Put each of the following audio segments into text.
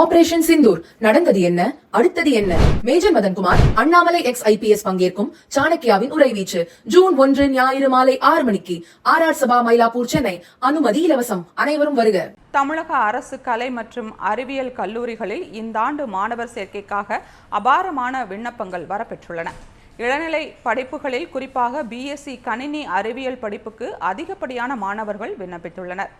Operation Sindoor நடந்தது என்ன? அடுத்தது என்ன? Major Madankumar Annamalai ex IPS பங்கேற்கும் சாணக்கியாவின் உரைவீச்சு ஜூன் ஒன்று ஞாயிறு மாலை ஆறு மணிக்கு ஆர் ஆர் சபா மயிலாப்பூர் சென்னை. அனுமதி இலவசம். அனைவரும் வருக. தமிழக அரசு கலை மற்றும் அறிவியல் கல்லூரிகளில் இந்த ஆண்டு மாணவர் சேர்க்கைக்காக அபாரமான விண்ணப்பங்கள் வரப்பெற்றுள்ளன. இளநிலை படிப்புகளில் குறிப்பாக பிஎஸ்சி கணினி அறிவியல் படிப்புக்கு அதிகப்படியான மாணவர்கள் விண்ணப்பித்துள்ளனர்.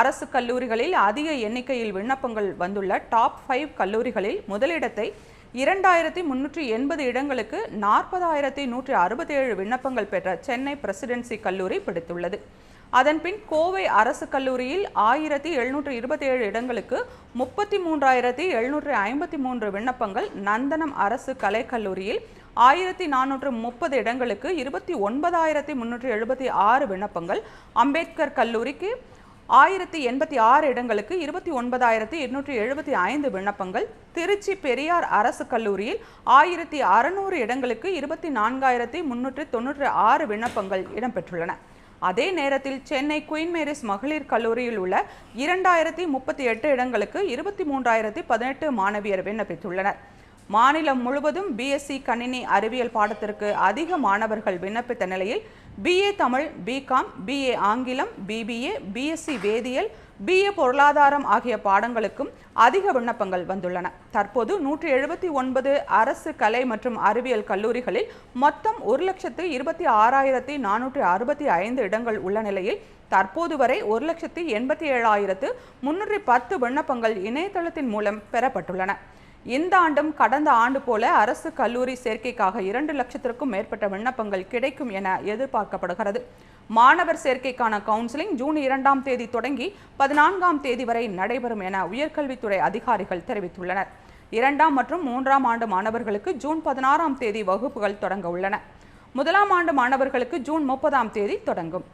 அரசு கல்லூரிகளில் அதிக எண்ணிக்கையில் விண்ணப்பங்கள் வந்துள்ள டாப் ஃபைவ் கல்லூரிகளில் முதலிடத்தை இரண்டாயிரத்தி முன்னூற்றி எண்பது இடங்களுக்கு நாற்பதாயிரத்தி நூற்றி அறுபத்தேழு விண்ணப்பங்கள் பெற்ற சென்னை பிரசிடென்சி கல்லூரி பிடித்துள்ளது. அதன்பின் கோவை அரசு கல்லூரியில் ஆயிரத்தி எழுநூற்று இருபத்தேழு இடங்களுக்கு முப்பத்தி மூன்றாயிரத்தி எழுநூற்று ஐம்பத்தி மூன்று விண்ணப்பங்கள் நந்தனம் அரசு கலைக்கல்லூரியில் ஆயிரத்தி நானூற்று முப்பது இடங்களுக்கு இருபத்தி ஒன்பதாயிரத்தி முன்னூற்றி எழுபத்தி ஆறு விண்ணப்பங்கள். அம்பேத்கர் கல்லூரிக்கு ஆயிரத்தி எண்பத்தி ஆறு இடங்களுக்கு இருபத்தி ஒன்பதாயிரத்தி எண்ணூற்றி எழுபத்தி ஐந்து விண்ணப்பங்கள். திருச்சி பெரியார் அரசு கல்லூரியில் ஆயிரத்தி அறுநூறு இடங்களுக்கு இருபத்தி நான்காயிரத்தி முன்னூற்றி தொன்னூற்றி ஆறு விண்ணப்பங்கள் இடம்பெற்றுள்ளன. அதே நேரத்தில் சென்னை குயின் மேரிஸ் மகளிர் கல்லூரியில் உள்ள இரண்டாயிரத்தி முப்பத்தி எட்டு இடங்களுக்கு இருபத்தி மூன்றாயிரத்தி பதினெட்டு மாணவியர் விண்ணப்பித்துள்ளனர். மாநிலம் முழுவதும் பிஎஸ்சி கணினி அறிவியல் பாடத்திற்கு அதிக மாணவர்கள் விண்ணப்பித்த நிலையில் பிஏ தமிழ் பிகாம் பிஏ ஆங்கிலம் பிபிஏ பிஎஸ்சி வேதியியல் பிஏ பொருளாதாரம் ஆகிய பாடங்களுக்கும் அதிக விண்ணப்பங்கள் வந்துள்ளன. தற்போது நூற்றி எழுபத்தி ஒன்பது அரசு கலை மற்றும் அறிவியல் கல்லூரிகளில் மொத்தம் ஒரு லட்சத்து இருபத்தி ஆறாயிரத்தி நானூற்றி அறுபத்தி ஐந்து இடங்கள் உள்ள நிலையில் தற்போது வரை ஒரு லட்சத்தி எண்பத்தி ஏழாயிரத்து முன்னூற்றி பத்து விண்ணப்பங்கள் இணையதளத்தின் மூலம் பெறப்பட்டுள்ளன. இந்த ஆண்டும் கடந்த ஆண்டு போல அரசு கல்லூரி சேர்க்கைக்காக இரண்டு லட்சத்திற்கும் மேற்பட்ட விண்ணப்பங்கள் கிடைக்கும் என எதிர்பார்க்கப்படுகிறது. மாணவர் சேர்க்கைக்கான கவுன்சிலிங் ஜூன் இரண்டாம் தேதி தொடங்கி பதினான்காம் தேதி வரை நடைபெறும் என உயர்கல்வித்துறை அதிகாரிகள் தெரிவித்துள்ளனர். இரண்டாம் மற்றும் மூன்றாம் ஆண்டு மாணவர்களுக்கு ஜூன் பதினாறாம் தேதி வகுப்புகள் தொடங்க உள்ளன. முதலாம் ஆண்டு மாணவர்களுக்கு ஜூன் முப்பதாம் தேதி தொடங்கும்.